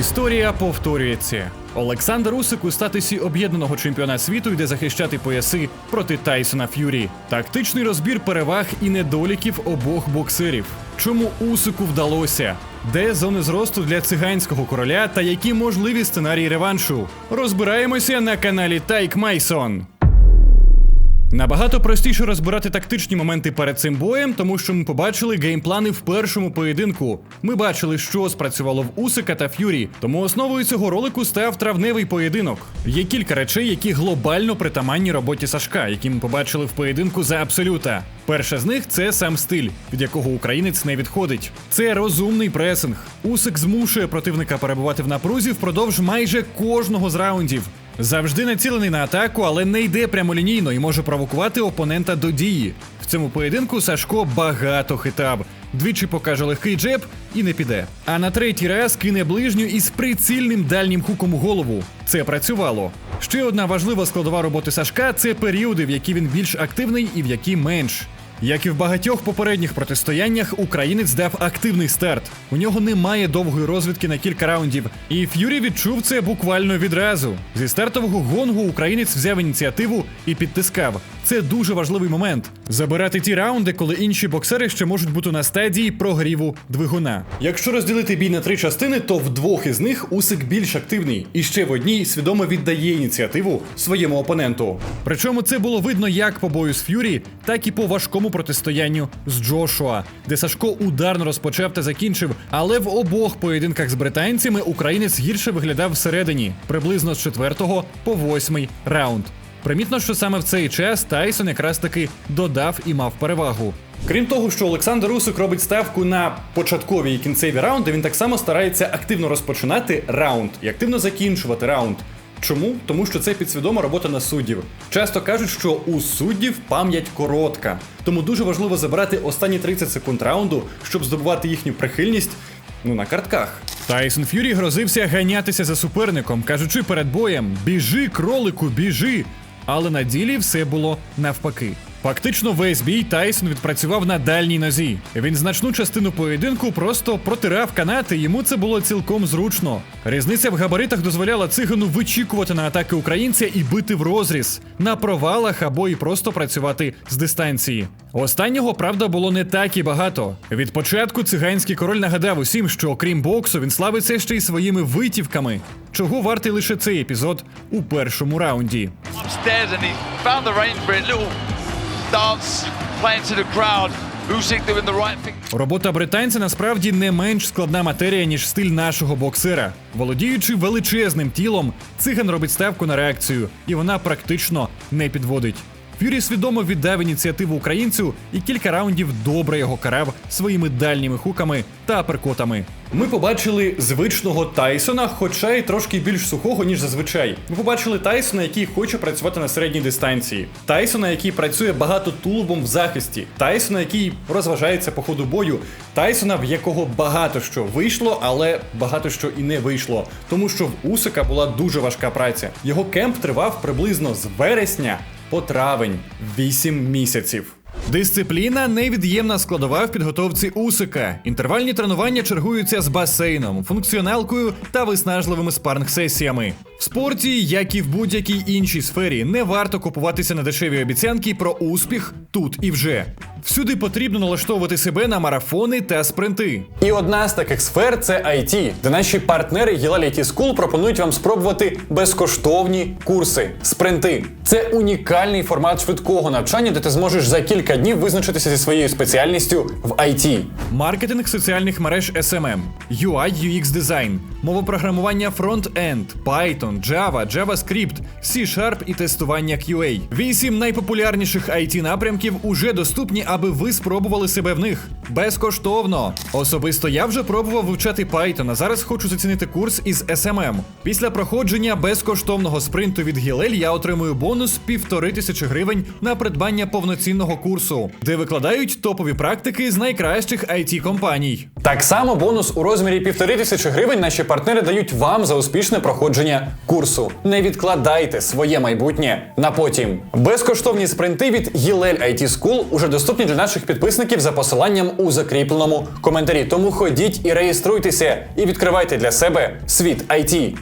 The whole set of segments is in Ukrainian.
Історія повторюється. Олександр Усик у статусі об'єднаного чемпіона світу йде захищати пояси проти Тайсона Ф'юрі. Тактичний розбір переваг і недоліків обох боксерів. Чому Усику вдалося? Де зони зросту для циганського короля та які можливі сценарії реваншу? Розбираємося на каналі Тайк Майсон. Набагато простіше розбирати тактичні моменти перед цим боєм, тому що ми побачили геймплани в першому поєдинку. Ми бачили, що спрацювало в Усика та Ф'юрі, тому основою цього ролику став травневий поєдинок. Є кілька речей, які глобально притаманні роботі Сашка, які ми побачили в поєдинку за абсолюта. Перше з них це сам стиль, від якого українець не відходить. Це розумний пресинг. Усик змушує противника перебувати в напрузі впродовж майже кожного з раундів. Завжди націлений на атаку, але не йде прямолінійно і може провокувати опонента до дії. В цьому поєдинку Сашко багато хитав. Двічі покаже легкий джеб і не піде. А на третій раз кине ближню із прицільним дальнім хуком у голову. Це працювало. Ще одна важлива складова роботи Сашка це періоди, в які він більш активний і в які менш. Як і в багатьох попередніх протистояннях, українець дав активний старт. У нього немає довгої розвідки на кілька раундів, і Ф'юрі відчув це буквально відразу. Зі стартового гонгу українець взяв ініціативу і підтискав. Це дуже важливий момент. Забирати ті раунди, коли інші боксери ще можуть бути на стадії прогріву двигуна. Якщо розділити бій на три частини, то в двох із них Усик більш активний, і ще в одній свідомо віддає ініціативу своєму опоненту. Причому це було видно як по бою з Ф'юрі, так і по важкому протистоянню з Джошуа, де Сашко ударно розпочав та закінчив. Але в обох поєдинках з британцями українець гірше виглядав всередині, приблизно з четвертого по восьмий раунд. Примітно, що саме в цей час Тайсон якраз таки додав і мав перевагу. Крім того, що Олександр Усик робить ставку на початкові і кінцеві раунди, він так само старається активно розпочинати раунд і активно закінчувати раунд. Чому? Тому що це підсвідома робота на суддів. Часто кажуть, що у суддів пам'ять коротка, тому дуже важливо забрати останні 30 секунд раунду, щоб здобувати їхню прихильність. Ну, на картках. Тайсон Ф'юрі грозився ганятися за суперником, кажучи перед боєм: біжи, кролику, біжи. Але на ділі все було навпаки. Фактично весь бій Тайсон відпрацював на дальній нозі. Він значну частину поєдинку просто протирав канати, йому це було цілком зручно. Різниця в габаритах дозволяла цигану вичікувати на атаки українця і бити в розріз, на провалах або і просто працювати з дистанції. Останнього, правда, було не так і багато. Від початку циганський король нагадав усім, що окрім боксу, він славиться ще й своїми витівками, чого вартий лише цей епізод у першому раунді. Dance playing to. Робота британця насправді не менш складна матерія, ніж стиль нашого боксера. Володіючи величезним тілом, циган робить ставку на реакцію, і вона практично не підводить. Фюрі свідомо віддав ініціативу українцю і кілька раундів добре його карав своїми дальніми хуками та аперкотами. Ми побачили звичного Тайсона, хоча й трошки більш сухого, ніж зазвичай. Ми побачили Тайсона, який хоче працювати на середній дистанції. Тайсона, який працює багато тулубом в захисті. Тайсона, який розважається по ходу бою. Тайсона, в якого багато що вийшло, але багато що і не вийшло. Тому що в Усика була дуже важка праця. Його кемп тривав приблизно з вересня по травень 8 місяців. Дисципліна невід'ємна складова в підготовці Усика. Інтервальні тренування чергуються з басейном, функціоналкою та виснажливими спаринг-сесіями. В спорті, як і в будь-якій іншій сфері, не варто купуватися на дешеві обіцянки про успіх тут і вже. Всюди потрібно налаштовувати себе на марафони та спринти. І одна з таких сфер це IT, де наші партнери Гілаль IT School пропонують вам спробувати безкоштовні курси, спринти. Це унікальний формат швидкого навчання, де ти зможеш за кілька днів визначитися зі своєю спеціальністю в IT. Маркетинг соціальних мереж SMM, UI UX дизайн, мовопрограмування Front-End, Python, Java, JavaScript, C-Sharp і тестування QA. Вісім найпопулярніших IT напрямків уже доступні, аби ви спробували себе в них. Безкоштовно. Особисто я вже пробував вивчати Python, а зараз хочу зацінити курс із SMM. Після проходження безкоштовного спринту від Гілель я отримую бонус півтори тисячі гривень на придбання повноцінного курсу, де викладають топові практики з найкращих it компаній. Так само бонус у розмірі півтори тисячі гривень наші партнери дають вам за успішне проходження курсу. Не відкладайте своє майбутнє на потім. Безкоштовні спринти від Гілель IT School уже доступні для наших підписників за посиланням у закріпленому коментарі. Тому ходіть і реєструйтеся, і відкривайте для себе світ IT.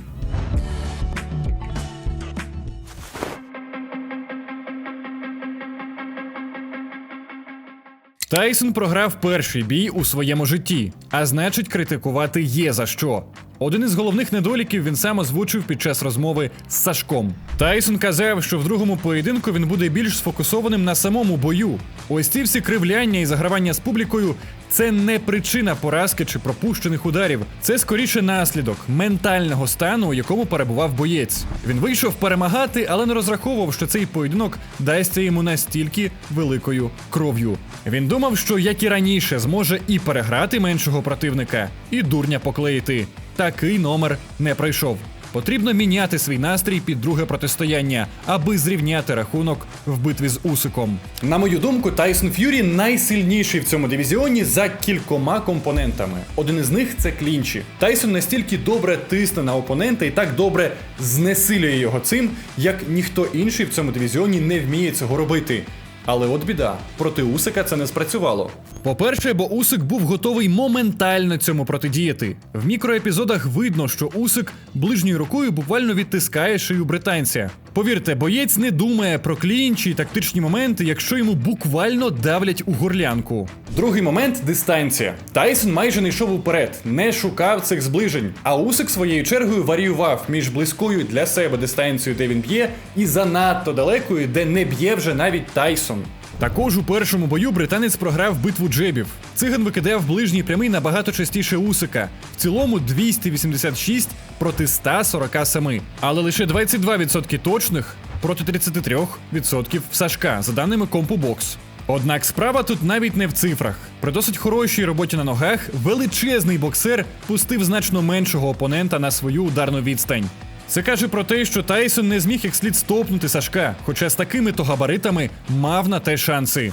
Тайсон програв перший бій у своєму житті, а значить, критикувати є за що. Один із головних недоліків він сам озвучив під час розмови з Сашком. Тайсон казав, що в другому поєдинку він буде більш сфокусованим на самому бою. Ось ці всі кривляння і загравання з публікою це не причина поразки чи пропущених ударів. Це скоріше наслідок ментального стану, у якому перебував боєць. Він вийшов перемагати, але не розраховував, що цей поєдинок дасться йому настільки великою кров'ю. Він думав, що як і раніше зможе і переграти меншого противника, і дурня поклеїти. Такий номер не пройшов. Потрібно міняти свій настрій під друге протистояння, аби зрівняти рахунок в битві з Усиком. На мою думку, Тайсон Ф'юрі найсильніший в цьому дивізіоні за кількома компонентами. Один із них це клінчі. Тайсон настільки добре тисне на опонента і так добре знесилює його цим, як ніхто інший в цьому дивізіоні не вміє цього робити. Але от біда, проти Усика це не спрацювало. По-перше, бо Усик був готовий моментально цьому протидіяти. В мікроепізодах видно, що Усик ближньою рукою буквально відтискає шию британця. Повірте, боєць не думає про клінчі і тактичні моменти, якщо йому буквально давлять у горлянку. Другий момент дистанція. Тайсон майже не йшов уперед, не шукав цих зближень. А Усик своєю чергою варіював між близькою для себе дистанцією, де він б'є, і занадто далекою, де не б'є вже навіть Тайсон. Також у першому бою британець програв битву джебів. Циган викидав ближній прямий набагато частіше Усика. В цілому 286 проти 147. Але лише 22% точних проти 33% в Сашка, за даними CompuBox. Однак справа тут навіть не в цифрах. При досить хорошій роботі на ногах величезний боксер пустив значно меншого опонента на свою ударну відстань. Це каже про те, що Тайсон не зміг як слід стопнути Сашка, хоча з такими то габаритами мав на те шанси.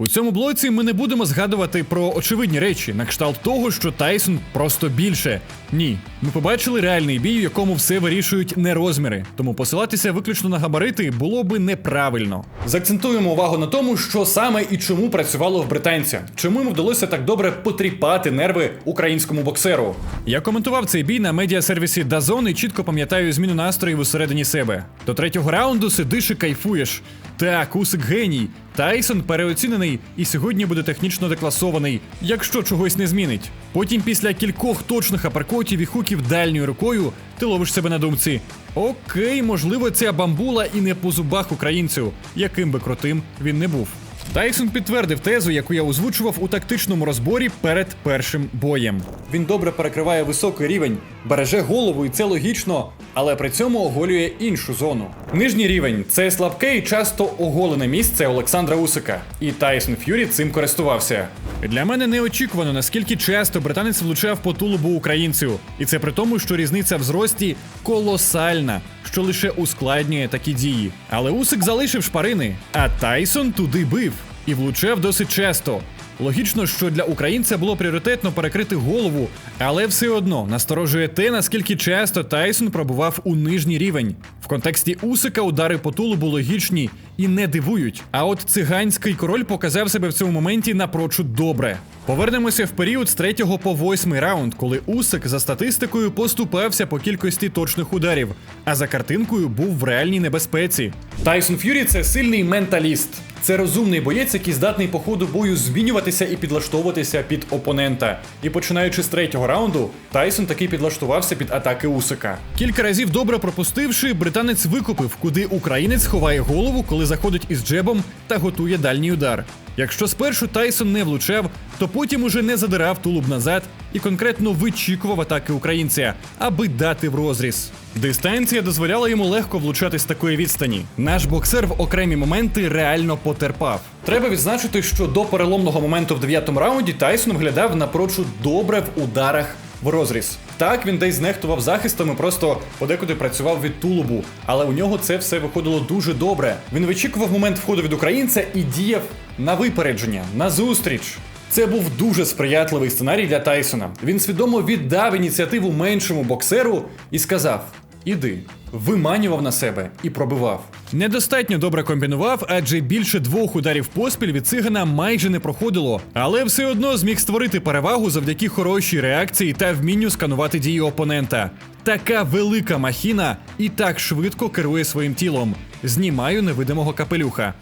У цьому блоці ми не будемо згадувати про очевидні речі, на кшталт того, що Тайсон просто більше. Ні, ми побачили реальний бій, у якому все вирішують не розміри, тому посилатися виключно на габарити було би неправильно. Закцентуємо увагу на тому, що саме і чому працювало в британця, чому йому вдалося так добре потріпати нерви українському боксеру. Я коментував цей бій на медіасервісі Дазон і чітко пам'ятаю зміну настроїв усередині себе. До третього раунду сидиш і кайфуєш. Так, Усик геній. Тайсон переоцінений і сьогодні буде технічно декласований, якщо чогось не змінить. Потім, після кількох точних аперкотів і хуків дальньою рукою, ти ловиш себе на думці. Окей, можливо, ця бамбула і не по зубах українцю, яким би крутим він не був. Тайсон підтвердив тезу, яку я озвучував у тактичному розборі перед першим боєм. Він добре перекриває високий рівень, береже голову, і це логічно, але при цьому оголює іншу зону. Нижній рівень це слабке і часто оголене місце Олександра Усика, і Тайсон Ф'юрі цим користувався. Для мене неочікувано, наскільки часто британець влучав по тулубу українцю, і це при тому, що різниця в зрості колосальна, що лише ускладнює такі дії. Але Усик залишив шпарини, а Тайсон туди бив і влучав досить часто. Логічно, що для українця було пріоритетно перекрити голову, але все одно насторожує те, наскільки часто Тайсон пробував у нижній рівень. В контексті Усика удари по тулубу логічні і не дивують. А от циганський король показав себе в цьому моменті напрочуд добре. Повернемося в період з 3 по 8 раунд, коли Усик за статистикою поступався по кількості точних ударів, а за картинкою був в реальній небезпеці. Тайсон Ф'юрі це сильний менталіст. Це розумний боєць, який здатний по ходу бою змінюватися і підлаштовуватися під опонента. І починаючи з третього раунду, Тайсон таки підлаштувався під атаки Усика. Кілька разів добре пропустивши, британець викупив, куди українець ховає голову, коли заходить із джебом та готує дальній удар. Якщо спершу Тайсон не влучав, то потім уже не задирав тулуб назад і конкретно вичікував атаки українця, аби дати в розріз. Дистанція дозволяла йому легко влучати з такої відстані. Наш боксер в окремі моменти реально потерпав. Треба відзначити, що до переломного моменту в дев'ятому раунді Тайсон виглядав напрочуд добре в ударах в розріз. Так, він десь знехтував захистом і просто подекуди працював від тулубу, але у нього це все виходило дуже добре. Він вичікував момент входу від українця і діяв на випередження, на зустріч. Це був дуже сприятливий сценарій для Тайсона. Він свідомо віддав ініціативу меншому боксеру і сказав: Іди, виманював на себе і пробивав. Недостатньо добре комбінував, адже більше двох ударів поспіль від цигана майже не проходило, але все одно зміг створити перевагу завдяки хорошій реакції та вмінню сканувати дії опонента. Така велика махіна і так швидко керує своїм тілом. Знімаю невидимого капелюха.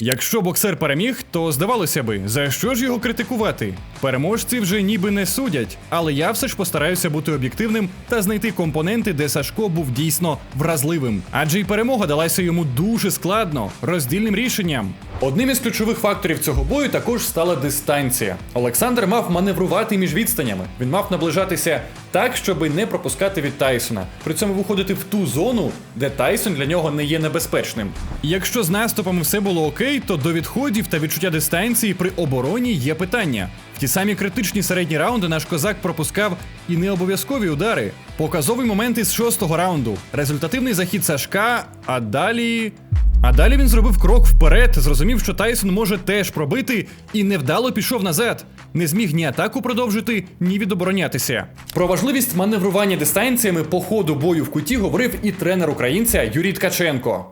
Якщо боксер переміг, то здавалося би, за що ж його критикувати? Переможці вже ніби не судять, але я все ж постараюся бути об'єктивним та знайти компоненти, де Сашко був дійсно вразливим. Адже й перемога далася йому дуже складно, роздільним рішенням. Одним із ключових факторів цього бою також стала дистанція. Олександр мав маневрувати між відстанями. Він мав наближатися так, щоби не пропускати від Тайсона, при цьому виходити в ту зону, де Тайсон для нього не є небезпечним. Якщо з наступами все було окей, то до відходів та відчуття дистанції при обороні є питання. В ті самі критичні середні раунди наш козак пропускав і не обов'язкові удари. Показовий момент із шостого раунду. Результативний захід Сашка, а далі. А далі він зробив крок вперед, зрозумів, що Тайсон може теж пробити, і невдало пішов назад. Не зміг ні атаку продовжити, ні відоборонятися. Про важливість маневрування дистанціями по ходу бою в куті говорив і тренер українця Юрій Ткаченко.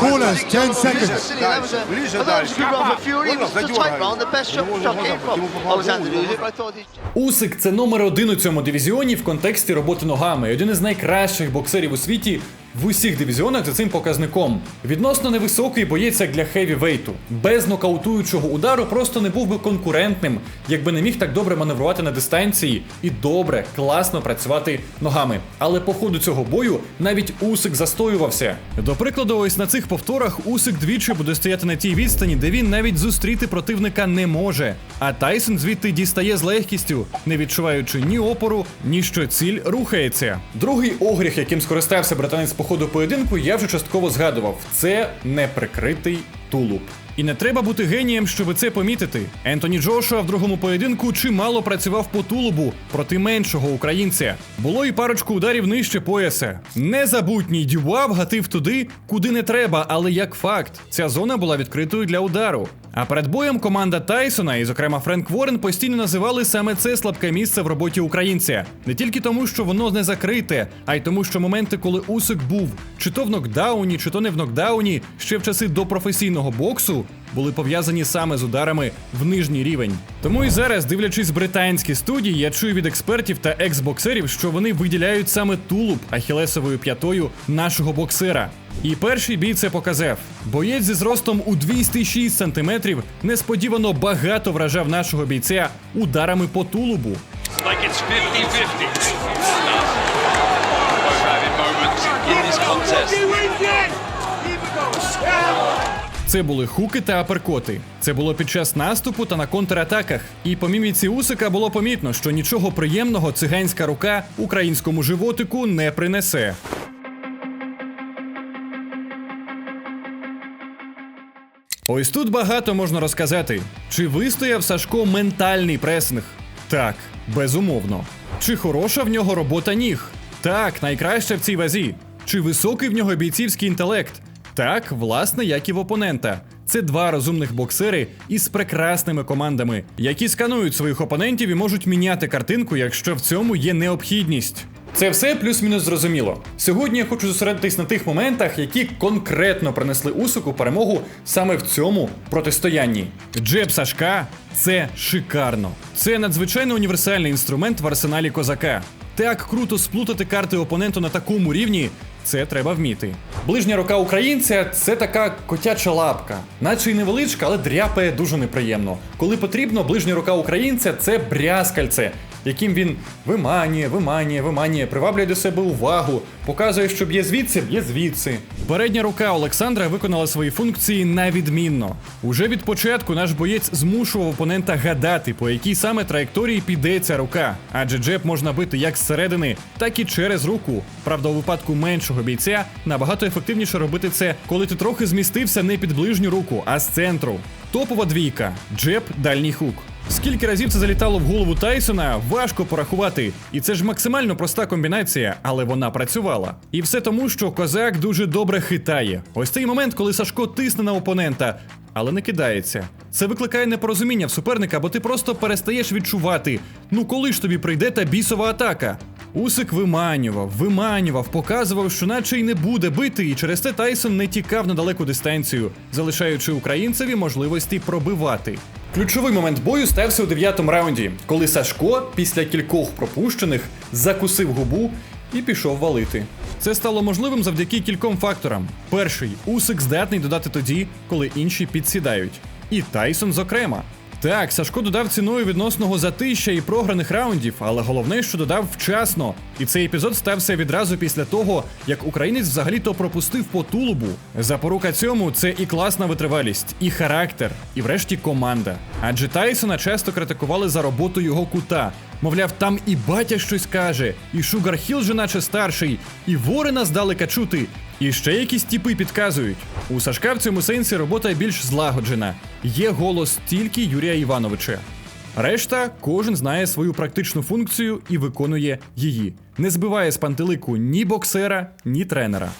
Corners, 10 seconds. That was a, Ближе I thought it was a дальше. good round for Fury. It was a tight Задергай. round. The best shot, Ему shot можно came from ему попал Alexander голову, Usyk. да? I thought he Усик це номер один у цьому дивізіоні в контексті роботи ногами. Один із найкращих боксерів у світі в усіх дивізіонах за цим показником. Відносно невисокий боєць як для хевівейту. Без нокаутуючого удару просто не був би конкурентним, якби не міг так добре маневрувати на дистанції і добре, класно працювати ногами. Але по ходу цього бою навіть Усик застоювався. До прикладу, ось на цих повторах Усик двічі буде стояти на тій відстані, де він навіть зустріти противника не може. А Тайсон звідти дістає з легкістю, не відчуваючи ні опору, ні що ціль рухається. Другий огріх, яким скористався британець по ходу поєдинку, я вже частково згадував. Це неприкритий тулуб. І не треба бути генієм, щоб це помітити. Ентоні Джошуа в другому поєдинку чимало працював по тулубу проти меншого українця. Було і парочку ударів нижче пояса. Незабутній Дюбуа вгатив туди, куди не треба, але як факт, ця зона була відкритою для удару. А перед боєм команда Тайсона, і зокрема Френк Ворен, постійно називали саме це слабке місце в роботі українця. Не тільки тому, що воно не закрите, а й тому, що моменти, коли Усик був чи то в нокдауні, чи то не в нокдауні, ще в часи до професійного боксу, були пов'язані саме з ударами в нижній рівень. Тому і зараз, дивлячись британські студії, я чую від експертів та екс-боксерів, що вони виділяють саме тулуб ахілесовою п'ятою нашого боксера. І перший бій це показав. Боєць зі зростом у 206 сантиметрів несподівано багато вражав нашого бійця ударами по тулубу. like it's 50 50. Both having moments in this contest. Це були хуки та аперкоти. Це було під час наступу та на контратаках. І по міміці Усика було помітно, що нічого приємного циганська рука українському животику не принесе. Ось тут багато можна розказати. Чи вистояв Сашко ментальний пресинг? Так, безумовно. Чи хороша в нього робота ніг? Так, найкраща в цій вазі. Чи високий в нього бійцівський інтелект? Так, власне, як і в опонента. Це два розумних боксери із прекрасними командами, які сканують своїх опонентів і можуть міняти картинку, якщо в цьому є необхідність. Це все плюс-мінус зрозуміло. Сьогодні я хочу зосередитись на тих моментах, які конкретно принесли Усику перемогу саме в цьому протистоянні. Джеб Сашка це шикарно. Це надзвичайно універсальний інструмент в арсеналі козака. Так круто сплутати карти опоненту на такому рівні. Це треба вміти. Ближня рука українця це така котяча лапка, наче й невеличка, але дряпає дуже неприємно. Коли потрібно, ближня рука українця це брязкальце, яким він виманює, виманює, виманює, приваблює до себе увагу, показує, що б'є звідси, б'є звідси. Передня рука Олександра виконала свої функції на відмінно. Уже від початку наш боєць змушував опонента гадати, по якій саме траєкторії піде ця рука. Адже джеб можна бити як зсередини, так і через руку. Правда, у випадку меншого бійця набагато ефективніше робити це, коли ти трохи змістився не під ближню руку, а з центру. Топова двійка, джеб, дальній хук. Скільки разів це залітало в голову Тайсона, важко порахувати. І це ж максимально проста комбінація, але вона працювала. І все тому, що козак дуже добре хитає. Ось цей момент, коли Сашко тисне на опонента, але не кидається. Це викликає непорозуміння в суперника, бо ти просто перестаєш відчувати. Ну коли ж тобі прийде та бісова атака? Усик виманював, виманював, показував, що наче й не буде бити, і через це Тайсон не тікав на далеку дистанцію, залишаючи українцеві можливості пробивати. Ключовий момент бою стався у дев'ятому раунді, коли Сашко після кількох пропущених закусив губу і пішов валити. Це стало можливим завдяки кільком факторам. Перший Усик здатний додати тоді, коли інші підсідають. І Тайсон, зокрема. Так, Сашко додав ціною відносного затища і програних раундів, але головне, що додав вчасно. І цей епізод стався відразу після того, як українець взагалі-то пропустив по тулубу. Запорука цьому це і класна витривалість, і характер, і врешті команда. Адже Тайсона часто критикували за роботу його кута. Мовляв, там і батя щось каже, і Шугар Хіл же наче старший, і ворена здалека чути, і ще якісь тіпи підказують. У Сашка в цьому сенсі робота більш злагоджена. Є голос тільки Юрія Івановича. Решта кожен знає свою практичну функцію і виконує її. Не збиває з пантелику ні боксера, ні тренера.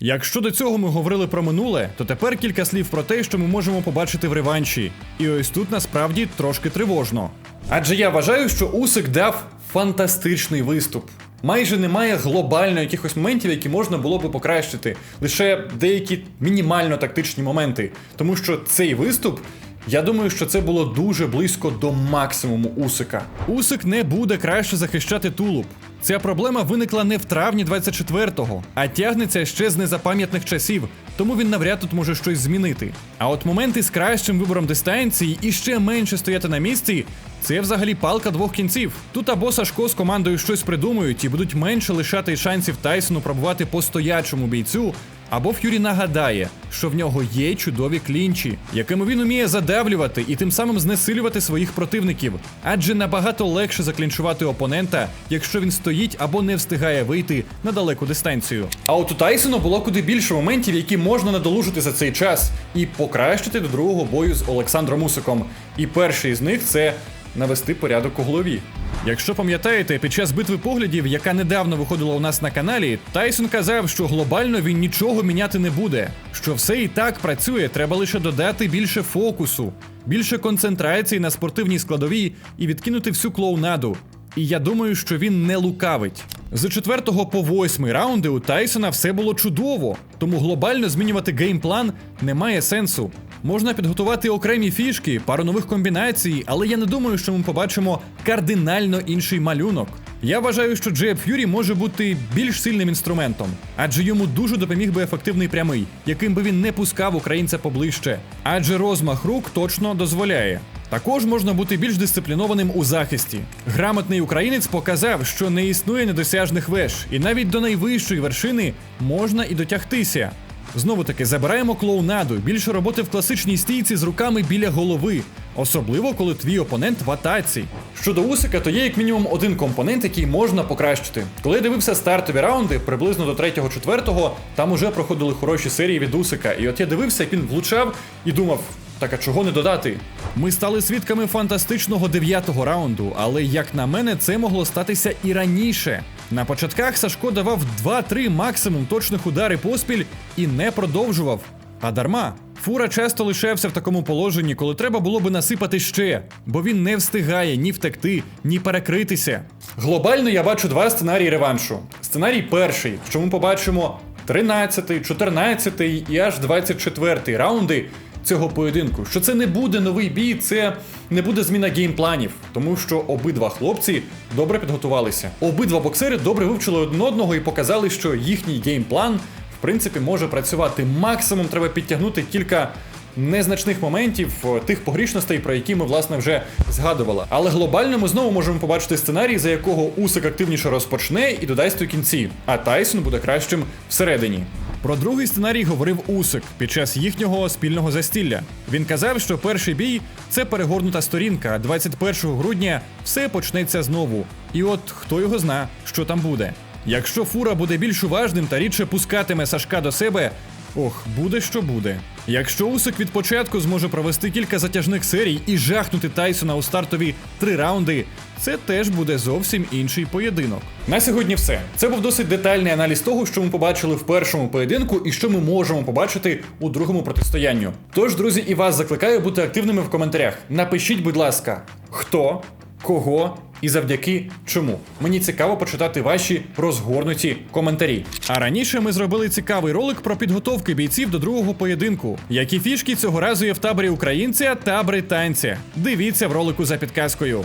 Якщо до цього ми говорили про минуле, то тепер кілька слів про те, що ми можемо побачити в реванші. І ось тут насправді трошки тривожно. Адже я вважаю, що Усик дав фантастичний виступ. Майже немає глобально якихось моментів, які можна було би покращити, лише деякі мінімально тактичні моменти. Тому що цей виступ я думаю, що це було дуже близько до максимуму Усика. Усик не буде краще захищати тулуб. Ця проблема виникла не в травні 24-го, а тягнеться ще з незапам'ятних часів, тому він навряд тут може щось змінити. А от моменти з кращим вибором дистанції і ще менше стояти на місці це взагалі палка двох кінців. Тут або Сашко з командою щось придумають і будуть менше лишати шансів Тайсону пробувати по стоячому бійцю, або Ф'юрі нагадає, що в нього є чудові клінчі, якими він уміє задавлювати і тим самим знесилювати своїх противників. Адже набагато легше заклінчувати опонента, якщо він стоїть або не встигає вийти на далеку дистанцію. А от у Тайсона було куди більше моментів, які можна надолужити за цей час і покращити до другого бою з Олександром Усиком. І перший з них це навести порядок у голові. Якщо пам'ятаєте, під час битви поглядів, яка недавно виходила у нас на каналі, Тайсон казав, що глобально він нічого міняти не буде, що все і так працює, треба лише додати більше фокусу, більше концентрації на спортивній складовій і відкинути всю клоунаду. І я думаю, що він не лукавить. З 4 по 8 раунди у Тайсона все було чудово, тому глобально змінювати геймплан немає сенсу. Можна підготувати окремі фішки, пару нових комбінацій, але я не думаю, що ми побачимо кардинально інший малюнок. Я вважаю, що Джеб Ф'юрі може бути більш сильним інструментом, адже йому дуже допоміг би ефективний прямий, яким би він не пускав українця поближче. Адже розмах рук точно дозволяє. Також можна бути більш дисциплінованим у захисті. Грамотний українець показав, що не існує недосяжних веж, і навіть до найвищої вершини можна і дотягтися. Знову таки забираємо клоунаду, більше роботи в класичній стійці з руками біля голови, особливо коли твій опонент в атаці. Щодо Усика, то є як мінімум один компонент, який можна покращити. Коли я дивився стартові раунди, приблизно до 3-4, там уже проходили хороші серії від Усика. І от я дивився, як він влучав і думав. Так а чого не додати? Ми стали свідками фантастичного дев'ятого раунду, але як на мене, це могло статися і раніше. На початках Сашко давав 2-3 максимум точних удари поспіль і не продовжував. А дарма. Фура часто лишався в такому положенні, коли треба було би насипати ще, бо він не встигає ні втекти, ні перекритися. Глобально я бачу два сценарії реваншу. Сценарій перший, що ми побачимо 13, 14 і аж 24 раунди цього поєдинку. Що це не буде новий бій, це не буде зміна геймпланів, тому що обидва хлопці добре підготувалися. Обидва боксери добре вивчили один одного і показали, що їхній геймплан в принципі може працювати. Максимум треба підтягнути кілька. Незначних моментів, е, тих погрішностей, про які ми власне вже згадували. Але глобально ми знову можемо побачити сценарій, за якого Усик активніше розпочне і додасть у кінці, а Тайсон буде кращим всередині. Про другий сценарій говорив Усик під час їхнього спільного застілля. Він казав, що перший бій це перегорнута сторінка. а 21 грудня все почнеться знову. І от хто його зна, що там буде. Якщо фура буде більш уважним та рідше пускатиме Сашка до себе, ох, буде що буде. Якщо Усик від початку зможе провести кілька затяжних серій і жахнути Тайсона у стартові три раунди, це теж буде зовсім інший поєдинок. На сьогодні все. Це був досить детальний аналіз того, що ми побачили в першому поєдинку і що ми можемо побачити у другому протистоянню. Тож, друзі, і вас закликаю бути активними в коментарях. Напишіть, будь ласка, хто, кого і завдяки чому. Мені цікаво почитати ваші розгорнуті коментарі. А раніше ми зробили цікавий ролик про підготовки бійців до другого поєдинку. Які фішки цього разу є в таборі українця та британця. Дивіться в ролику за підказкою.